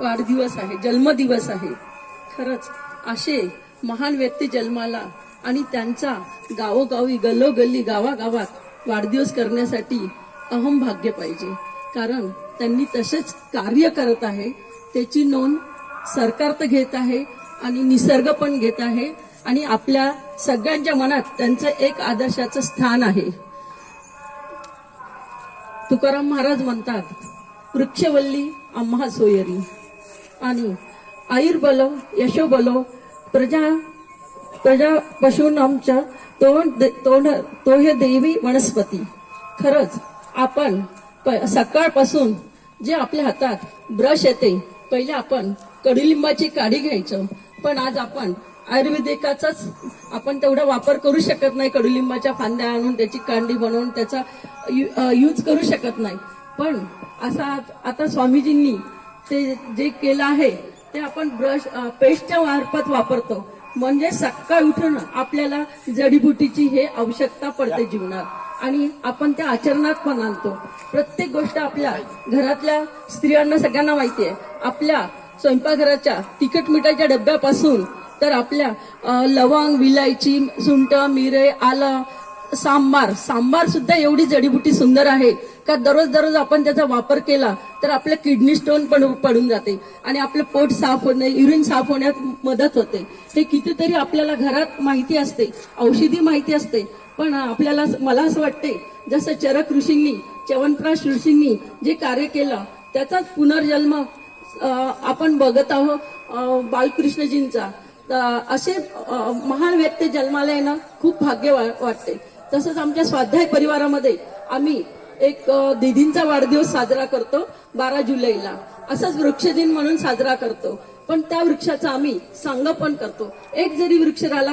वाढदिवस आहे जन्मदिवस आहे. खरंच असे महान व्यक्ती जन्माला आणि त्यांचा गावोगावी गल्लोगल्ली गावागावात वाढदिवस करण्यासाठी अहम भाग्य पाहिजे. कारण त्यांनी तसेच कार्य करत आहे. त्याची नोंद सरकार तर घेत आहे आणि निसर्ग पण घेत आहे आणि आपल्या सगळ्यांच्या मनात त्यांचं एक आदर्शाचं स्थान आहे. तुकाराम महाराज म्हणतात वृक्षवल्ली आम्हा सोयरी. आणि आयुर्बलो यशोबलो प्रजा प्रजा पशूनामच्या तो तोंड तो हे देवी वनस्पती. खरंच आपण सकाळपासून जे आपल्या हातात ब्रश येते पहिले आपण कडुलिंबाची काडी घ्यायचं. पण आज आपण आयुर्वेदिकाचाच आपण तेवढा वापर करू शकत नाही कडुलिंबाच्या फांद्या आणून त्याची कांडी बनवून त्याचा यूज करू शकत नाही. पण असा आता स्वामीजींनी ते जे केलं आहे ते आपण ब्रश पेस्टच्या मार्फत वापरतो. म्हणजे सकाळ उठून आपल्याला जडीबुटीची हे आवश्यकता पडते जीवनात. आणि आपण त्या आचरणात पण आणतो. प्रत्येक गोष्ट आपल्या घरातल्या स्त्रियांना सगळ्यांना माहिती आहे. आपल्या स्वयंपाकघराच्या तिखट मिठाच्या डब्यापासून तर आपल्या लवंग विलायची सुंट मिरे आलं सांबार. सांबार सुद्धा एवढी जडीबुटी सुंदर आहे का दररोज दररोज आपण त्याचा वापर केला तर आपलं किडनी स्टोन पण पडून जाते आणि आपलं पोट साफ होणे युरिन साफ होण्यात मदत होते. हे कितीतरी आपल्याला घरात माहिती असते औषधी माहिती असते पण आपल्याला मला असं वाटते जसं चरक ऋषींनी च्यवनप्राश ऋषींनी जे कार्य केलं त्याचाच पुनर्जन्म आपण बघत आहोत बालकृष्णजींचा. असे महान व्यक्ती जन्माला येणं खूप भाग्य वा- वाटते. तसंच आमच्या स्वाध्याय परिवारामध्ये आम्ही एक दिदींचा दीदींचा वाढदिवस साजरा करतो बारा जुलैला. असंच वृक्षदिन म्हणून साजरा करतो. पण त्या वृक्षाचा आम्ही संगोपन करतो. एक जरी वृक्ष राहिला